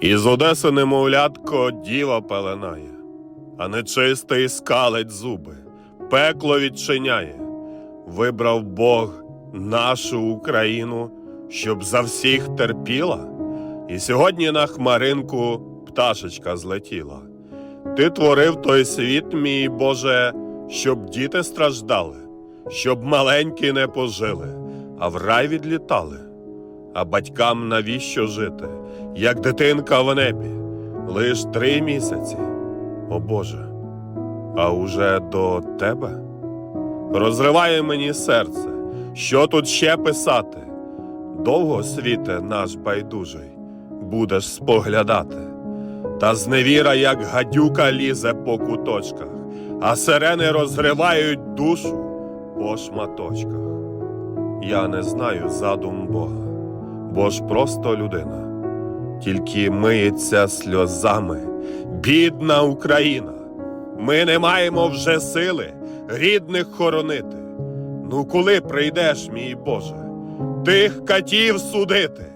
Із Одеси немовлятко діва пеленає, а нечистий скалить зуби, пекло відчиняє. Вибрав Бог нашу Україну, щоб за всіх терпіла. І сьогодні на хмаринку пташечка злетіла. Ти творив той світ, мій Боже, щоб діти страждали, щоб маленькі не пожили, а в рай відлітали. А батькам навіщо жити, як дитинка в небі, лиш три місяці. О Боже, а уже до тебе розриває мені серце, що тут ще писати. Довго світе наш байдужий, будеш споглядати. Та зневіра, як гадюка лізе по куточках, а сирени розривають душу по шматочках. Я не знаю задум Бога, бо ж просто людина, тільки миється сльозами, бідна Україна. Ми не маємо вже сили рідних хоронити. Ну коли прийдеш, мій Боже, тих катів судити?